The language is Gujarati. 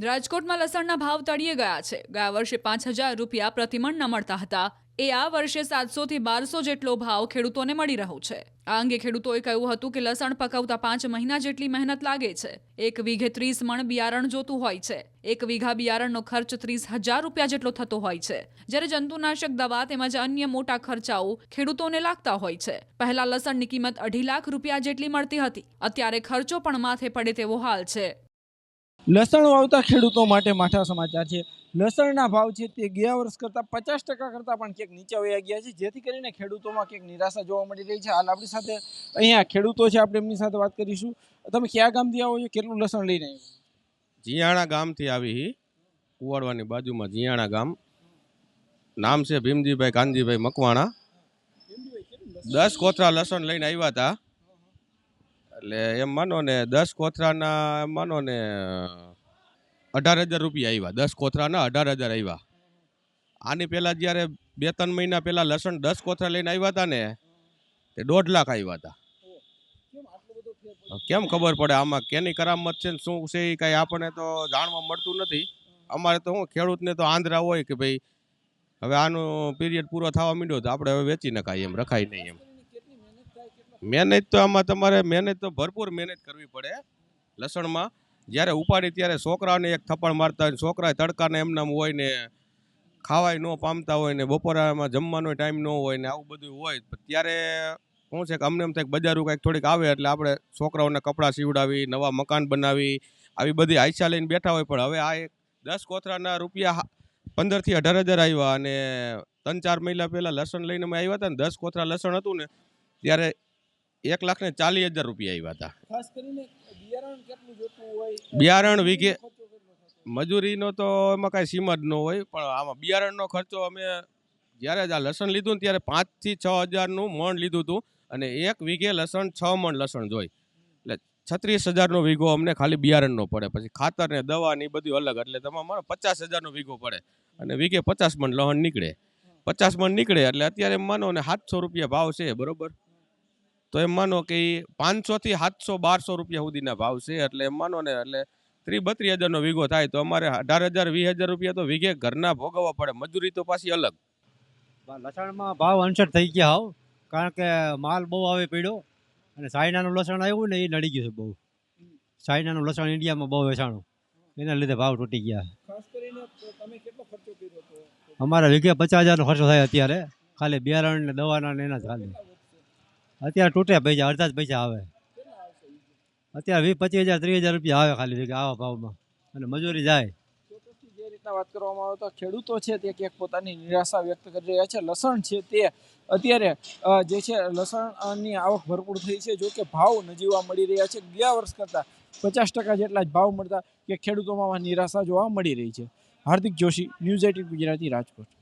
રાજકોટમાં લસણના ભાવ તળિયે ગયા છે. ગયા વર્ષે પાંચ હજાર રૂપિયા પ્રતિમણ ન મળતા હતા. એ આ વર્ષે સાતસોથી બારસો જેટલો ભાવ ખેડૂતોને મળી રહ્યો છે. આ અંગે ખેડૂતોએ કહ્યું હતું કે લસણ પકવતા પાંચ મહિના જેટલી મહેનત લાગે છે. એક વીઘે ત્રીસ મણ બિયારણ જોતું હોય છે. એક વીઘા બિયારણનો ખર્ચ ત્રીસ હજાર રૂપિયા જેટલો થતો હોય છે. જ્યારે જંતુનાશક દવા તેમજ અન્ય મોટા ખર્ચાઓ ખેડૂતોને લાગતા હોય છે. પહેલા લસણની કિંમત અઢી લાખ રૂપિયા જેટલી મળતી હતી. અત્યારે ખર્ચો પણ માથે પડે તેવો હાલ છે. લસણ વાવતા ખેડૂતો માટે માઠા સમાચાર છે. લસણના ભાવ છે તે ગયા વર્ષ કરતાં પચાસ ટકા કરતાં પણ ક્યાંક નીચે વયા ગયા છે. જેથી કરીને ખેડૂતોમાં ક્યાંક નિરાશા જોવા મળી રહી છે. હાલ આપણી સાથે અહીંયા ખેડૂતો છે. આપણે એમની સાથે વાત કરીશું. તમે કયા ગામથી આવો છો? કેટલું લસણ લઈને આવ્યું? જીયાણા ગામથી આવી કુવાડવાની બાજુમાં જીયાણા ગામ. નામ છે ભીમજીભાઈ કાનજીભાઈ મકવાણા. દસ કોથરા લસણ લઈને આવ્યા હતા. એટલે એમ માનો ને દસ કોથરાના, એમ માનો ને અઢાર હજાર રૂપિયા આવ્યા દસ કોથરાના અઢાર હજાર આવ્યા આની પહેલાં જ્યારે બે ત્રણ મહિના પહેલાં લસણ દસ કોથરા લઈને આવ્યા હતા ને, તે દોઢ લાખ આવ્યા હતા કેમ ખબર પડે આમાં કેની કરામત છે ને શું છે એ કાંઈ આપણને તો જાણવા મળતું નથી. અમારે તો હું ખેડૂતને તો આંધ્રા હોય કે ભાઈ, હવે આનો પીરિયડ પૂરો થવા માંડ્યો તો આપણે હવે વેચી નખાય એમ, રખાય નહીં એમ. મહેનત તો આમાં તમારે મહેનત તો ભરપૂર મહેનત કરવી પડે લસણમાં. જ્યારે ઉપાડી ત્યારે છોકરાને એક થપ્પડ મારતા હોય છોકરા તડકાને એમનામ હોય ને ખાવાય ન પામતા હોય ને બપોરામાં જમવાનો ટાઈમ ન હોય ને આવું બધું હોય ત્યારે શું છે કે અમને એમ થાય બજારું કંઈક થોડીક આવે એટલે આપણે છોકરાઓને કપડાં સીવડાવી, નવા મકાન બનાવી, આવી બધી આઈસા લઈને બેઠા હોય. પણ હવે આ એક દસ કોથરાના રૂપિયા પંદરથી અઢાર હજાર આવ્યા અને ત્રણ ચાર મહિના પહેલાં લસણ લઈને અમે આવ્યા હતા ને, દસ કોથરા લસણ હતું ને, ત્યારે એક લાખ ને ચાલીસ હજાર રૂપિયા આવ્યા હતા. ખાસ કરીને બિયારણ કેટલું જોતું હોય બિયારણ વીઘે? મજૂરીનો તો એમાં કાંઈ સીમા જ ન હોય પણ આમાં બિયારણનો ખર્ચો અમે જ્યારે જ આ લસણ લીધું ને ત્યારે પાંચથી છ હજારનું મણ લીધું હતું અને એક વીઘે લસણ છ મણ લસણ જોઈ. એટલે છત્રીસ હજારનો વીઘો અમને ખાલી બિયારણનો પડે પછી ખાતર ને દવા ને બધું અલગ એટલે તમારે માનો પચાસ હજારનો વીઘો પડે અને વીઘે પચાસ મણ લહણ નીકળે. પચાસ મણ નીકળે એટલે અત્યારે માનો ને સાતસો રૂપિયા ભાવ છે બરોબર? તો એમ માનો કે પાંચસો થી સાતસો બારસો રૂપિયા સુધીના ભાવ છે. એટલે એમ માનો ને એટલે ત્રી બત્રીસ હજારનો વીઘો થાય તો અમારે અઢાર હજાર વીસ હજાર રૂપિયા તો વીઘે ઘરના ભોગવવા પડે. મજૂરી તો પાછી અલગ. લસણમાં ભાવ અનસર થઈ ગયા હાવ. કારણ કે માલ બહુ આવે પડ્યો અને સાયનાનું લસણ આવ્યું ને એ નડી ગયું છે બહુ. સાયનાનું લસણ ઇન્ડિયામાં બહુ વેચાણું. એના લીધે ભાવ તૂટી ગયા. ખાસ કરીને તો તમે કેટલો ખર્ચો કર્યો હતો? અમારા વીઘે પચાસ હજારનો ખર્ચો થાય અત્યારે. ખાલી બિયારણ ને દવાના ને એના જ ખાલી અત્યારે તૂટે પૈસા, અડધા જ પૈસા આવે. અત્યારે વીસ, પચીસ હજાર, ત્રીસ હજાર રૂપિયા આવે ખાલી આવા ભાવમાં. અને મજૂરી જાય. જે રીતના વાત કરવામાં આવે તો ખેડૂતો છે તે ક્યાંક પોતાની નિરાશા વ્યક્ત કરી રહ્યા છે. લસણ છે તે અત્યારે જે છે લસણની આવક ભરપૂર થઈ છે. જો કે ભાવ નજીવા મળી રહ્યા છે. ગયા વર્ષ કરતાં પચાસ ટકા જેટલા જ ભાવ મળતા કે ખેડૂતોમાં નિરાશા જોવા મળી રહી છે. Hardik Joshi, news eighteen Gujarati Rajkot.